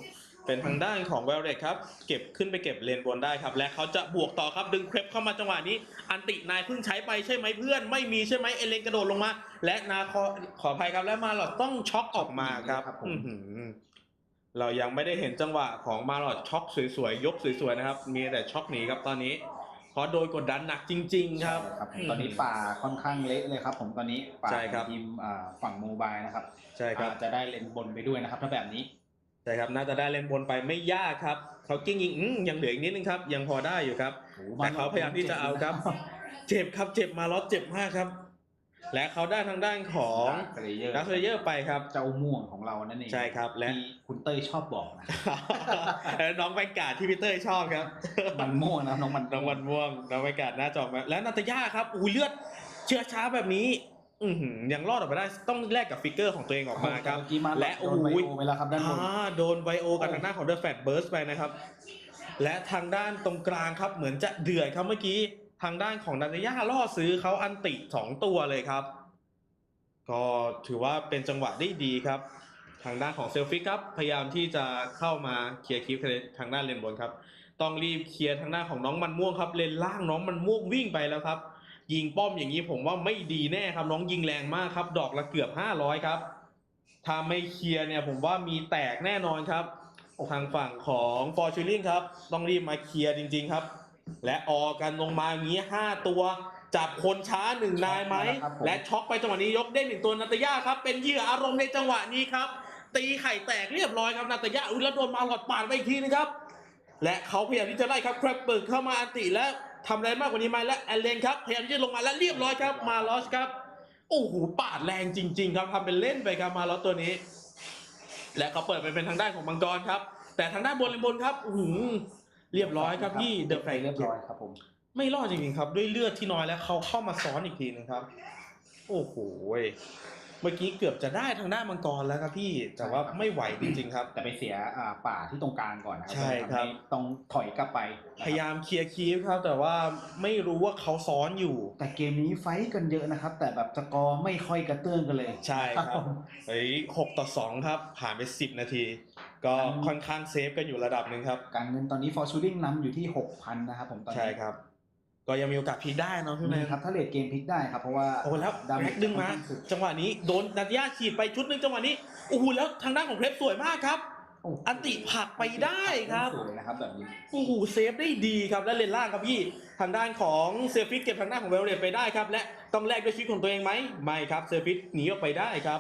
S5: เป็นทางด้านของเวลเดกครับ เก็บขึ้นไปเก็บเลนบนได้ครับ และเขาจะบวกต่อครับดึงเครปเข้ามาจังหวะนี้ อันตินายเพิ่งใช้ไปใช่ไหมเพื่อน ไม่มีใช่ไหมเอเลนกระโดดลงมา และนาคอขออภัยครับ และมาหลอดต้องช็อกออกมาครับ
S6: ครับผม
S5: อื้อหือเรายังไม่ได้เห็นจังหวะของมาหลอดช็อกสวยๆยกสวยๆนะครับ มีแต่ช็อกหนีครับตอนนี้พราะโดยกดดันหนักจริง ๆ ครับ
S6: ใช่ครับผมตอนนี้ป่าค่อนข้างเละเลยครับ ผมตอนนี้ป่า
S5: ใช่ครับ
S6: ของทีมอ่าฝั่งโมบายนะครับ
S5: ใช่ครับ
S6: อาจจะได้เลนบนไปด้วยนะครับ ถ้าแบบนี้
S5: ใช่ครับน่าจะได้เล่นบนไปไม่ยากครับเขากิ้งยิงอืมยังเหลืออีกนิดนึงครับ ยังพอได้อยู่ครับ
S6: โอ้โห
S5: แต่เขาพยายามที่จะเอาครับ เจ็บครับเจ็บมาล็อตเจ็บมากครับ และเขาได้ทางด้านของ
S6: เรเยอร์
S5: นักเซเยอร์ไปครับ
S6: เจ้าม่วงของเรานั่นเอง
S5: ใช่ครับ และ
S6: ที่คุณเต้ยชอบบอกนะ
S5: แล้วน้องแบงการ์ดที่พีเตอร์ชอบครับ
S6: มันม่วงนะน้องมัน
S5: น้องวันม่วงน้องแบงการ์ดหน้าจอมาแล้วนาตาย่าครับอู้เลือดเชื้อช้าแบบนี้ อือหือยังรอดออกมาได้ต้องแลกกับฟิกเกอร์ของตัวเองออกมาครับ
S6: เมื่อกี้มา
S5: และ
S6: โด
S5: โอ้
S6: น
S5: โห
S6: ไบโอไปแล้วครับด้านบน
S5: อ่าโดนไวโอกับทางด้านของเดอะแฟตเบิร์สไปนะครับ และทางด้านตรงกลางครับ เหมือนจะเดือดครับเมื่อกี้ทางด้านของนาตาย่าล่อซื้อเขาอันติสองตัวเลยครับ ก็ถือว่าเป็นจังหวะได้ดีครับ ทางด้านของเซลฟิกครับ พยายามที่จะเข้ามาเคลียร์คลิปทางด้านเลนบนครับ ต้องรีบเคลียร์ทางด้านของน้องมันม่วงครับ เลนล่างน้องมันม่วงวิ่งไปแล้วครับ ยิงป้อมอย่างนี้ผมว่าไม่ดีแน่ครับน้องยิงแรงมากครับ ดอกละเกือบ500ครับถ้าไม่เคลียร์เนี่ยผมว่ามีแตกแน่นอนครับทางฝั่งของฟอร์ชูริงครับ ต้องรีบมาเคลียร์จริง ๆครับ และออกกันลงมาอย่างนี้5ตัวจับคนช้าหนึ่งนายไหม
S6: ครับผม
S5: และช็อกไปจังหวะนี้ยกได้หนึ่งตัวนาตาย่าครับ เป็นเหยื่ออารมณ์ในจังหวะนี้ครับ ตีไข่แตกเรียบร้อยครับนาตาย่าอุ้ยแล้วโดนมาหลอดปาดไปอีกทีนึงครับ และเขาพยายามที่จะไล่ครับแครปเปิดเข้ามาอันติและ ทำอะไรมากกว่านี้ไหมและแอลเลนครับพยายามที่จะลงมาและเรียบร้อยครับ มาลอสครับโอ้โหปาดแรงจริง ๆ ครับทำเป็นเล่นไปครับมาลอสตัวนี้ และเขาเปิดไปเป็นทางด้านของมังกรครับ แต่ทางด้านบนเลนบนครับอื้อหือเรียบร้อยครับพี่เดอะแฟ
S6: เรียบร้อยครับผม
S5: ไม่รอดจริงๆครับ ด้วยเลือดที่น้อยแล้วเขาเข้ามาซ้อนอีกทีนึงครับ โอ้โห เมื่อกี้เกือบจะได้ทางด้านมังกรแล้วครับพี่แต่ว่าไม่ไหวจริงๆครับ
S6: แต่ไปเสียอ่าป่าที่ตรงกลางก่อนนะครั
S5: ใช่ครับ
S6: ทำให้ต้องถอยกลับไปนะครับ
S5: พยายามเคลียร์คีฟครับ แต่ว่าไม่รู้ว่าเขาซ้อนอยู่
S6: แต่เกมนี้ไฟท์กันเยอะนะครับ แต่แบบสกอร์ไม่ค่อยกระเตื้องกันเลย
S5: ใช่ครับ
S6: ผม
S5: เฮ้ยหกต่อสองครับ ผ่านไปสิบนาที ก็
S6: อืม
S5: ค่อนข้างเซฟกันอยู่ระดับหนึ่งครับ
S6: การเงินตอนนี้ฟอร์ชูริงนำอยู่ที่ 6,000 นะครับผมตอนนี้
S5: ใช่ครับ ก็ยังมีโอกาสพลิกได้เนาะพี่แม
S6: นี่
S5: น
S6: ครับถ้าเลดเกมพลิกได้ครับเพราะว่า
S5: โอ้แล้ว
S6: ดาเม
S5: แม็
S6: จ
S5: กดึงมา
S6: ค่อนข้สุด
S5: จังหวะนี้โดนนัตยาขีดไปชุดหนึ่งจังหวะนี้โอ้โหแล้วทางด้านของเพลฟสวยมากครับ
S6: โอ้
S5: อันติผลักไปได้ครับ
S6: สวยนะครับแบบนี้
S5: โอ้โหเซฟได้ดีครับและเลนล่างครับพี่ทางด้านของเซลฟิตเก็บทางด้านของเวลเลตไปได้ครับและต้องแลกด้วยชีวิตของตัวเองไหมไม่ครับเซลฟิตหนีออกไปได้ครับ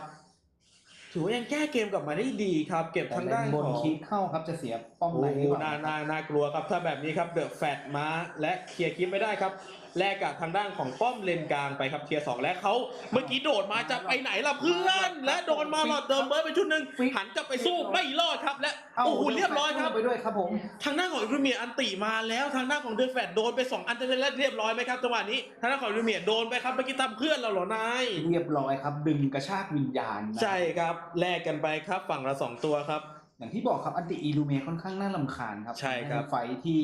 S5: ถือว่ายังแก้เกมกลับมาได้ดีครับ เก็บ
S6: แต่
S5: ทาง
S6: เล
S5: ด้าน
S6: นบน
S5: ของ
S6: คีบเข้าครับจะเสียป้อม
S5: โอ้
S6: ใน
S5: โห
S6: หรือเป
S5: น่า
S6: ล่า
S5: น่าน่ากลัวครับถ้าแบบนี้ครับเดอะแฟตมาและเคลียร์คลิปไม่ได้ครับ แลกกับทางด้านของป้อมเลนกลางไปครับเทียร์สองและเขาเมื่อกี้โดดมาจะไปไหนล่ะเพื่อนและโดนมาหลอดเดิมเบิร์ดไปชุดหนึ่งหันกลับไปสู้ไม่รอดครับและาโอ้โหเรียบร้อยครับ
S6: ไปด้วยครับผม
S5: ทางด้านของรูเมียอันติมาแล้วทางด้านของเดอะแฟตโดนไป2อันเตอร์และเรียบร้อยไหมครับจังหวะนี้ทางด้านของรูเมียโดนไปครับเมื่อกี้ทำเพื่อนเราเหรอนาย
S6: เรียบร้อยครับ ดึงกระชากวิญญาณนะ
S5: ใช่ครับแลกกันไปครับฝั่งละ2ตัวครับ
S6: อย่างที่บอกครับอันติอีลูเมค่อนข้างน่าลำคาญครับ
S5: ใช่ครับ
S6: ไฟท์ที่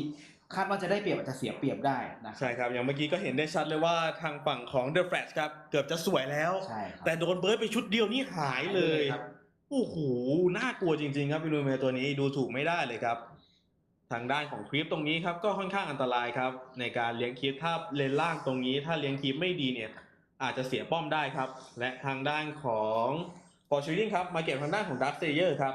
S6: คาดว่าจะได้เปรียบอาจจะเสียเปรียบได้นะ
S5: ใช่ครับ อย่างเมื่อกี้ก็เห็นได้ชัดเลยว่าทางฝั่งของเดอะแฟตครับ เกือบจะสวยแล้ว
S6: ใช่ครับ
S5: แต่โดนเบิร์ดไปชุดเดียวนี่หายเลย
S6: ครับ
S5: โอ้โห น่ากลัวจริง ๆ ครับพี่ลูเมตัวนี้ดูถูกไม่ได้เลยครับ ทางด้านของคลิปตรงนี้ครับ ก็ค่อนข้างอันตรายครับ ในการเลี้ยงคลิปถ้าเลนล่างตรงนี้ ถ้าเลี้ยงคลิปไม่ดีเนี่ย อาจจะเสียป้อมได้ครับ และทางด้านของฟอร์ชูริงครับ มาเก็บทางด้านของดักเซเยอร์ครับ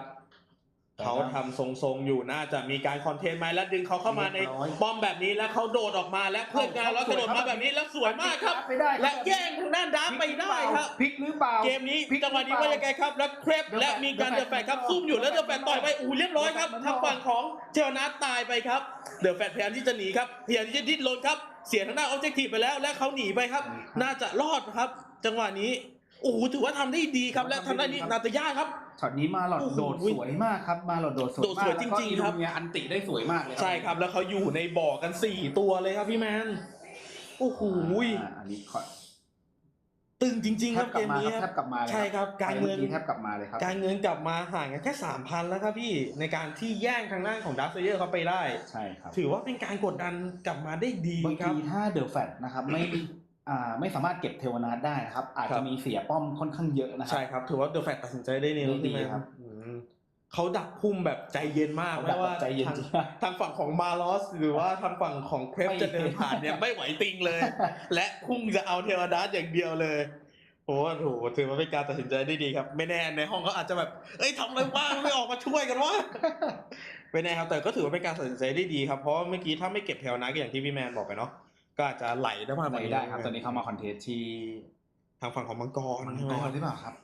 S5: เขาทำทรงๆอยู่น่าจะมีการคอนเทนต์ไหมแล้วดึงเขาเข้ามาใน
S6: เรียบร้อย
S5: ป้อมแบบนี้แล้วเขาโดดออกมาและเพื่อนกันแล้วกระโดดมาแบบนี้แล้วสวยมากครับ
S6: ไปได้
S5: และแย่งทางด้านดาร์กไปได้ครับ
S6: พลิกหรือเปล่า
S5: เกมนี้จังหวะนี้ว่ายังไงครับ แล้วเครปและมีการเดอะแฟตครับซุ่มอยู่แล้วเดอะแฟตต่อยไปอู้เรียบร้อยครับทางฝั่งของเจอนัสตายไปครับเดอะแฟตพยายามที่จะหนีครับพยายามที่จะดิ้นรนครับเสียทางด้านออบเจกตีฟไปแล้ว และเขาหนีไปครับ น่าจะรอดครับ จังหวะนี้ โอ้โหถือว่าทำได้ดีครับ และทางด้านนี้นาตาย่าครับ
S6: ช็อตนี้มาหลอด
S5: โอ้โห
S6: โดดสวยมากครับ มาหลอดโดดสวย
S5: โดดสวย
S6: มาก
S5: จริงๆ
S6: แล้วก็
S5: ครับ
S6: อีลูเมียอันติได้สวยมากเลย
S5: ใช่ครับ แล้วเขาอยู่ในบ่อกันสี่ตัวเลยครับพี่แมนโอ้โห
S6: อ่าอันนี้ขอ
S5: ตึงจริงๆ
S6: แท
S5: ครับ
S6: บก
S5: เก
S6: ลับ
S5: ม
S6: มา
S5: นี้
S6: ครับ
S5: ค
S6: แท
S5: รับบ
S6: กลับมาเลย
S5: ใช่ครับ การเงิน
S6: มื่อแทบกลับมาเลยครับ
S5: การเงินกลับมาห่างกันแค่สามพันแล้วครับพี่ในการที่แย่งทางด้านของดักเซเยอร์เขาไปได้
S6: ใช่ครับ
S5: ถือว่าเป็นการกดดันกลับมาได้ดี
S6: บาง
S5: ครับ
S6: ทีถ้าเดอะแฟตนะครับไม่อ่า ไม่สามารถเก็บเทวนาทได้นะครับ อาจ
S5: ครั
S6: จะ
S5: บ
S6: มีเสียป้อมค่อนข้างเยอะนะครั
S5: ใช่ครับ ถือว่าเดอะแฟตตัดสินใจได้เร็ว
S6: ได้ดี
S5: ใช่ไหม
S6: ครับ
S5: อืมเขาดักพุ่มแบบใจเย็นมาก
S6: เขา
S5: ไม่
S6: ดัก
S5: ว่า
S6: แบบใจเย็น
S5: ทาง
S6: จริง
S5: ทางฝั่งของมาลอส หรือว่าทางฝั่งของเครป
S6: ไม่
S5: จะเดินผ่านเนี่ยไม่ไหวติงเลย และพุ่งจะเอาเทวดาอย่างเดียวเลยโอ้โหถือว่าเป็นการตัดสินใจได้ดีครับ ไม่แน่ในห้องเขาอาจจะแบบ เอ้ยทำอะไรบ้างไม่ออกมาช่วยกันวะไม่แน่ครับ แต่ก็ถือว่าเป็นการตัดสินใจได้ดีครับเพราะว่าเมื่อกี้ถ้าไม่เก็บเทวนาก็อย่างที่พี่แมนบอกไปเนาะ ก็อาจจะไหลได้มากก
S6: ไป
S5: ว่านี้
S6: ได้ครับ ตอนนี้เข้ามาคอนเทสต์ที่
S5: ทางฝั่งของมังกร
S6: มัง
S5: ใช่ไห
S6: ก
S5: มค
S6: ร
S5: รับ
S6: หรือเปล่าครับ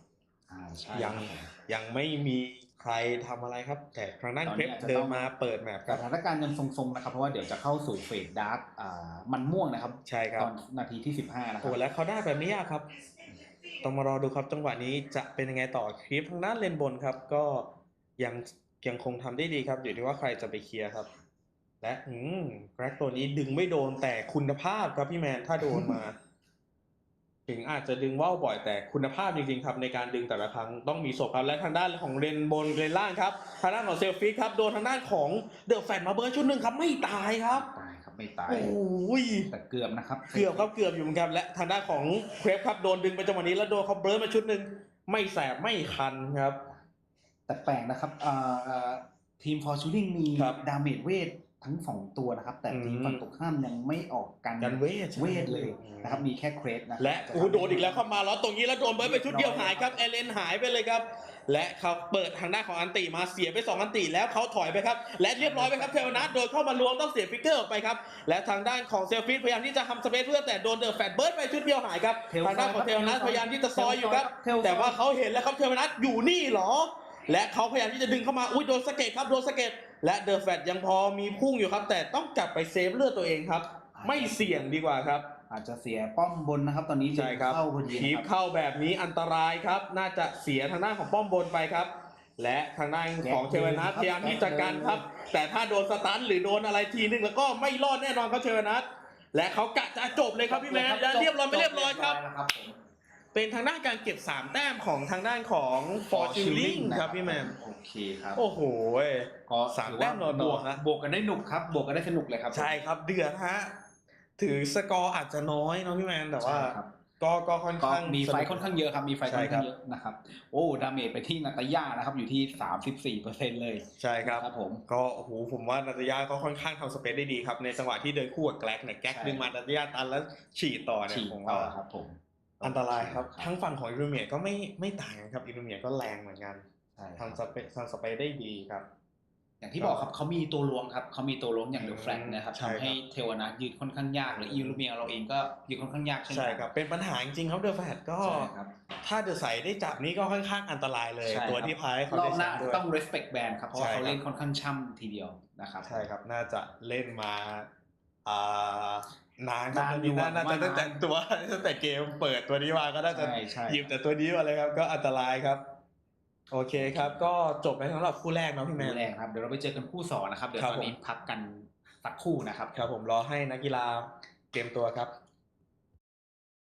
S6: อ่าใช่
S5: ยัง
S6: ครับผม
S5: ยังไม่มีใครทำอะไรครับ แต่ทางด้าน
S6: ตอน
S5: เค
S6: นี้
S5: รป
S6: อาจจะ
S5: เดิ
S6: ต้
S5: น
S6: อง
S5: มาเปิดแมปค
S6: ส
S5: รับ
S6: ถานการณ์ยังทรงๆนะครับ เพราะว่าเดี๋ยวจะเข้าสู่เฟสดาร์กอ่ามันม่วงนะครับ
S5: ใช่ครับ
S6: ตอนนาทีที่ 15 นะครั
S5: โอ้แล้วเขาได้แบบนี้อะครับ ต้องมารอดูครับจังหวะนี้จะเป็นยังไงต่อคลิปทางด้านเลนบนครับ ก็ยังยังคงทำได้ดีครับ อยู่ที่ว่าใครจะไปเคลียร์ครับ และอืมแกร็กตัวนี้ดึงไม่โดนแต่คุณภาพครับพี่แมนถ้าโดนมา ถึงอาจจะดึงว่าวบ่อยแต่คุณภาพจริงๆครับในการดึงแต่ละครั้งต้องมีศพครับและทางด้านของเลนบนเลนล่างครับทางด้านของเซลฟิกครับโดนทางด้านของเดอะแฟนมาเบิร์ดชุดหนึ่งครับไม่ตายครับ
S6: ตายครับไม่ตาย
S5: โอ้ย
S6: แต่เกือบนะครับ
S5: เกือบครับเกือบอยู่เหมือนกันและทางด้านของเครปครับโดนดึงไปจังหวะนี้แล้วโดนเขาเบิร์ดมาชุดหนึ่งไม่แสบไม่คันครับ
S6: แต่แปลกนะครับอ่าอ่าทีมฟอร์ชูริงมี
S5: ครับ
S6: ดาเมจเวท ทั้งสองตัวนะครับ แต่ทีม
S5: อืม
S6: ฝั่งตรงข้ามยังไม่ออกกัน
S5: กันเวทใช่ไหม
S6: เวทเลยนะครับมีแค่เครสนะครั
S5: และ
S6: จ
S5: โอ้โหโดนอีกแล้วเข้ามาแล้วตรงนี้แล้วโดนเบิร์ดไปชุดเดียวหายครับเอเลนหายไปเลยครับ และเขาเปิดทางด้านของอันติมาเสียไปสองอันติแล้วเขาถอยไปครับ และเรียบร้อยไปครับเทวนัทโดนเข้ามารวมต้องเสียฟิกเกอร์ออกไปครับและทางด้านของเซลฟิตพยายามที่จะทำสเปซเพื่อแต่โดนเดอะแฟตเบิร์ดไปชุดเดียวหายครับ
S6: เทล
S5: ทางด้านของเทวนัทพยายามที่จะซอยอยู่ครับ
S6: เทลซอย
S5: แต่ว่าเขาเห็นแล้วครับเทวนัทอยู่นี่เหรอ และเขาพยายามที่จะดึงเข้ามา อุ้ยโดนสะเก็ตครับ โดนสะเก็ตและเดอะแฟตยังพอมีพุ่งอยู่ครับ แต่ต้องกลับไปเซฟเลือดตัวเองครับ ไม่เสี่ยงดีกว่าครับ
S6: อาจจะเสียป้อมบนนะครับ ตอนนี้
S5: ใช่ครับ
S6: เข้าพอดี
S5: คีบ
S6: นะครับ
S5: เข้าแบบนี้อันตรายครับ น่าจะเสียทางด้านของป้อมบนไปครับ และทางด้านของเทวนัทพยายามที่จะกันครับ แต่ถ้าโดนสตันหรือโดนอะไรทีนึงแล้วก็ไม่รอดแน่นอนครับเทวนัทและเขากะจะจบเลยครับพี่แมนและเรียบร้อยไม่เรียบร้อยครับ
S6: ครับผม
S5: เป็นทางด้านการเก็บ 3 แต้มของทางด้านของฟอร์จูริงครับพี่แมน
S6: โอเคครับ
S5: โอ้โห
S6: ก็
S5: สาม
S6: ถือ
S5: แต้
S6: ว่าม
S5: ต่อ
S6: บ
S5: ตัว
S6: วก
S5: ฮะ
S6: บวกกันได้หนุกครับ บวกกันได้สนุกเลยครับ
S5: ใช่ครับเดือดฮะถือสกอร์อาจจะน้อยเนาะพี่แมนแต่ว่า
S6: ใช่ครับ
S5: ก็ก็ค่อน
S6: ก็
S5: ข้าง
S6: มีไฟ
S5: สนุก
S6: ค่อนข้างเยอะครับมีไฟ
S5: ใช่
S6: ค่อน
S5: ครั
S6: ข้า
S5: บ
S6: งเยอะนะครับโอ้ดาเมจไปที่นาตาย่านะครับอยู่ที่34เปอร์เซ็นต์เลย
S5: ใช่ครับ
S6: ครับผม
S5: ก็โอ้โหผมว่านาตาย่าก็ค่อนข้างทำสเปซได้ดีครับในจังหวะที่เดินคู่กับแกลกเนี่ยแกลก
S6: ใช่
S5: ดึงมานาตาย่าตันแล้วฉีดต่อเนี่
S6: ฉี
S5: ย
S6: ด
S5: ผม
S6: ต่อ
S5: ว่า
S6: ครับผม
S5: อันตรายครับ ทั้งฝั่งของอิลูเมียก็ไม่ไม่ต่างกันครับอิลูเมียก็แรงเหมือนกัน
S6: ใช่ครับ
S5: ทำสเปซทำสเปซได้ดีครับ
S6: อย่างที่บอกครับเขามีตัวล้วงครับเขามีตัวล้วงอย่างเดอะแฟลกนะครับ
S5: ใช่ครับ
S6: ทำให้เทวนายืนค่อนข้างยากหรืออีลูเมียเราเองก็ยืนค่อนข้างยากเช่นกัน
S5: ใช่ครับเป็นปัญหาจริงๆครับเดอะแฟตก็
S6: ใช่ครับ
S5: ถ้าเดอะใสได้จับนี่ก็ค่อนข้างอันตรายเลย
S6: ใช่ครับ
S5: ตัวที่พายเขา
S6: รอ
S5: ได้
S6: บห
S5: แช
S6: น้าม
S5: ป์ด้วย
S6: ต้อง respect band ครับเพราะว่า
S5: ใช่ครับ
S6: เขาเล่นค่อนข้างช่ำทีเดียวนะครับ
S5: ใช่ครับน่าจะเล่นมาอ่า นานครับ
S6: นาน
S5: อัน
S6: อยู่
S5: นี้น่า
S6: อะ
S5: น่าจะ
S6: ผมว่า
S5: ตั้งแต่ตัวตั้งแต่เกมเปิดตัวนี้มาก็น่าจะ
S6: ใช่ใช่
S5: หยิบแต่ตัวนี้มาเลยครับ ก็อันตรายครับ โอเคครับ ก็จบไปสำหรับคู่แรกเนาะพี่แม
S6: คู่
S5: น
S6: แรกครับเดี๋ยวเราไปเจอกันคู่สองนะครับเดี๋ยว
S5: ครับ
S6: ตอนนี้พักกันสักครู่นะครับ
S5: ครับผมรอให้นักกีฬาเตรียมตัวครับ